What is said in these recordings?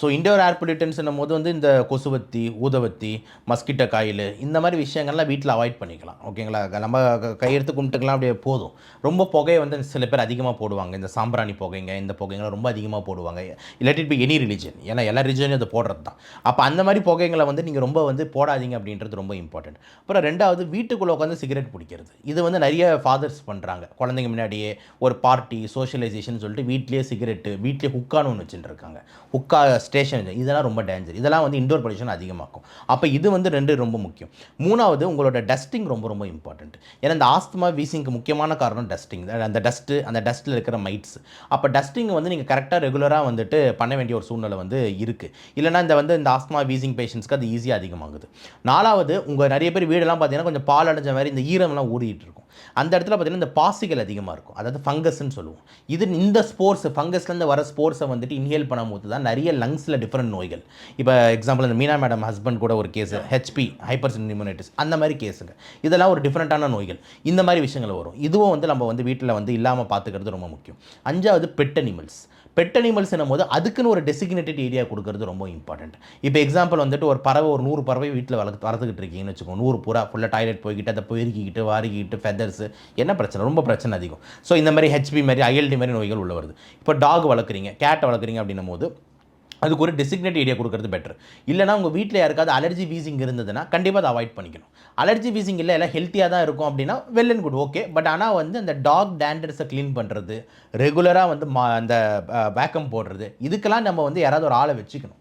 So indoor ஏர் பொல்யூட்டன்ஸ்னும் போது வந்து இந்த கொசுவத்தி ஊதவத்தி மஸ்கிட்டோ காயில் இந்த மாதிரி விஷயங்கள்லாம் வீட்டில் அவாய்ட் பண்ணிக்கலாம். ஓகேங்களா நம்ம கையெடுத்து கும்பிட்டுக்கலாம் அப்படியே போதும். ரொம்ப புகையை வந்து சில பேர் அதிகமாக போடுவாங்க. இந்த சாம்பிராணி புகைங்க இந்த புகைங்களை ரொம்ப அதிகமாக போடுவாங்க. இல்லாட்டி பி எனி ரிலிஜன் ஏன்னா எல்லா ரிலிஜனையும் அதை போடுறது தான். அப்போ அந்த மாதிரி புகைங்களை வந்து நீங்கள் ரொம்ப வந்து போடாதீங்க அப்படின்றது ரொம்ப இம்பார்ட்டன்ட் அப்புறம் ரெண்டாவது வீட்டுக்குள்ளே உட்காந்து சிகரெட் பிடிக்கிறது. இது வந்து நிறைய ஃபாதர்ஸ் பண்ணுறாங்க குழந்தைங்க முன்னாடியே ஒரு பார்ட்டி சோஷியலைசேஷன் சொல்லிட்டு வீட்லேயே சிகரெட்டு வீட்லேயே ஹுக்கான்னு ஒன்று வச்சுட்டு இருக்காங்க. ஹுக்கா ஸ்டேஷன் இதெல்லாம் ரொம்ப டேஞ்சர் இதெல்லாம் வந்து இண்டோர் பொல்யூஷன் அதிகமாக்கும். அப்போ இது வந்து ரெண்டு ரொம்ப முக்கியம். மூணாவது உங்களோட டஸ்டிங் ரொம்ப ரொம்ப இம்பார்ட்டன்ட் ஏன்னா இந்த ஆஸ்துமா வீசிங்க்கு முக்கியமான காரணம் டஸ்டிங் அந்த டஸ்ட்டு அந்த டஸ்ட்டில் இருக்கிற மைட்ஸ் அப்போ டஸ்டிங் வந்து நீங்கள் கரெக்டாக ரெகுலராக வந்துட்டு பண்ண வேண்டிய ஒரு சூழ்நிலை வந்து இருக்குது இல்லைனா இந்த வந்து இந்த ஆஸ்துமா வீசிங் பேஷண்ட்ஸ்க்கு அது ஈஸியாக அதிகமாகுது. நாலாவது உங்கள் நிறைய பேர் வீடெல்லாம் பார்த்தீங்கன்னா கொஞ்சம் பால் அடைஞ்ச மாதிரி இந்த ஈரம்லாம் ஊறிட்டு இருக்கும். அந்த இடத்துல பார்த்தீங்கன்னா இந்த பாசிகள் அதிகமாக இருக்கும். அதாவது ஃபங்கஸ்ன்னு சொல்லுவோம். இது இந்த ஸ்போர்ட்ஸ் ஃபங்கஸ்லேருந்து வர ஸ்போர்ட்ஸை வந்துட்டு இன்ஹேல் பண்ணும்போது தான் நிறைய சில டிஃப்ரெண்ட் நோய்கள். இப்போ எக்ஸாம்பிள் இந்த மீனா மேடம் ஹஸ்பண்ட் கூட ஒரு கேஸ் ஹெச்பி ஹைப்பர் நியூமனைட்டிஸ் அந்த மாதிரி கேஸுங்க இதெல்லாம் ஒரு டிஃப்ரெண்ட்டான நோய்கள். இந்த மாதிரி விஷயங்கள் வரும். இதுவும் வந்து நம்ம வந்து வீட்டில் வந்து இல்லாமல் பார்த்துக்கிறது ரொம்ப முக்கியம். அஞ்சாவது பெட் அனிமல்ஸ் பெட் அனிமல்ஸ் போது அதுக்குன்னு ஒரு டெசிக்னேட்டட் ஏரியா கொடுக்கறது ரொம்ப இம்பார்ட்டன்ட் இப்போ எக்ஸாம்பிள் வந்துட்டு ஒரு பறவை ஒரு நூறு பறவை வீட்டில் வளர்த்து வளர்த்துக்கிட்டு இருக்கீங்கன்னு வச்சுக்கோங்க. நூறு புறா ஃபுல்லாக டாய்லெட் போய்கிட்டு அதை பெருக்கிக்கிட்டு வாரிக்கிட்டு ஃபெதர்ஸ் என்ன பிரச்சனை? ரொம்ப பிரச்சனை அதிகம். ஸோ இந்த மாதிரி ஹெச்பி மாதிரி ஐஎல்டி மாதிரி நோய்கள் உள்ள வருது. இப்போ டாக் வளர்க்குறீங்க கேட்டை வளர்க்குறீங்க அப்படின்னும் போது அதுக்கு ஒரு டெசிக்னேட் ஏரியா கொடுக்குறது பெட்டர் இல்லைனா உங்கள் வீட்டில் யாருக்காவது அலர்ஜி வீசிங் இருந்ததுன்னா கண்டிப்பாக அதை அவாய்ட் பண்ணிக்கணும். அலர்ஜி வீசிங் இல்லை எல்லாம் ஹெல்த்தியாக தான் இருக்கும் அப்படின்னா well and good okay but ஆனால் வந்து அந்த டாக் டேண்டர்ஸை க்ளீன் பண்ணுறது ரெகுலராக வந்து மா அந்த வேக்கம் போடுறது இதுக்கெல்லாம் நம்ம வந்து யாராவது ஒரு ஆளை வச்சுக்கணும்.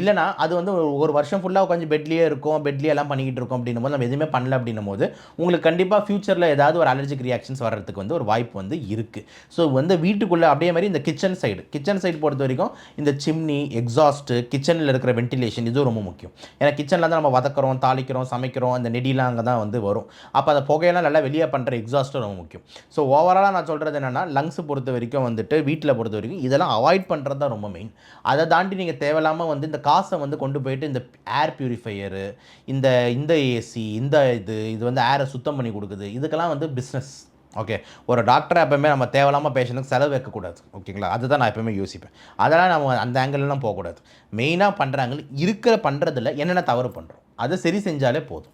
இல்லைனா அது வந்து ஒரு ஒரு வருஷம் ஃபுல்லாக உட்காந்து பெட்லேயே இருக்கும் பெட்லேயே எல்லாம் பண்ணிக்கிட்டு இருக்கோம் அப்படின்னும் போது நம்ம எதுவுமே பண்ணல அப்படின்னும் போது உங்களுக்கு கண்டிப்பாக ஃப்யூச்சரில் ஏதாவது ஒரு அலர்ஜிக் ரியாக்ஷன்ஸ் வர்றதுக்கு வந்து ஒரு வாய்ப்பு வந்து இருக்குது ஸோ வந்து வீட்டுக்குள்ளே அப்படியே மாதிரி இந்த கிச்சன் சைடு கிச்சன் சைடு பொறுத்த வரைக்கும் இந்த சிம்னி எக்ஸாஸ்ட்டு கிச்சனில் இருக்கிற வென்டிலேஷன் இதுவும் ரொம்ப முக்கியம். ஏன்னா கிச்சனில் தான் நம்ம வதக்கிறோம் தாளிக்கிறோம் சமைக்கிறோம் அந்த நெடிலாம் அங்கே தான் வந்து வரும். அப்போ அந்த புகையெல்லாம் நல்லா வெளியே பண்ணுற எக்ஸாஸ்ட்டும் ரொம்ப முக்கியம். ஸோ ஓவராலாக நான் சொல்கிறது என்னென்னா லங்ஸ் பொறுத்த வரைக்கும் வந்துட்டு வீட்டில் பொறுத்த வரைக்கும் இதெல்லாம் அவாய்ட் பண்ணுறது தான் ரொம்ப மெயின் அதை தாண்டி நீங்கள் தேவையில்லாமல் வந்து இந்த காசை வந்து கொண்டு போயிட்டு இந்த ஏர் பியூரிஃபையரு இந்த இந்த ஏசி இந்த இது இது வந்து ஏரை சுத்தம் பண்ணி கொடுக்குது. இதுக்கெல்லாம் வந்து பிஸ்னஸ் ஓகே ஒரு டாக்டரை எப்பவுமே நம்ம தேவையில்லாமல் பேஷண்ட்டுக்கு செலவு வைக்கக்கூடாது. ஓகேங்களா அதுதான் நான் எப்பவுமே யோசிப்பேன். அதெல்லாம் நம்ம அந்த ஆங்கிள்லாம் போகக்கூடாது. மெயினாக பண்ணுறாங்க இருக்கிற பண்ணுறதில் என்னென்ன தவறு பண்ணுறோம் அதை சரி செஞ்சாலே போதும்.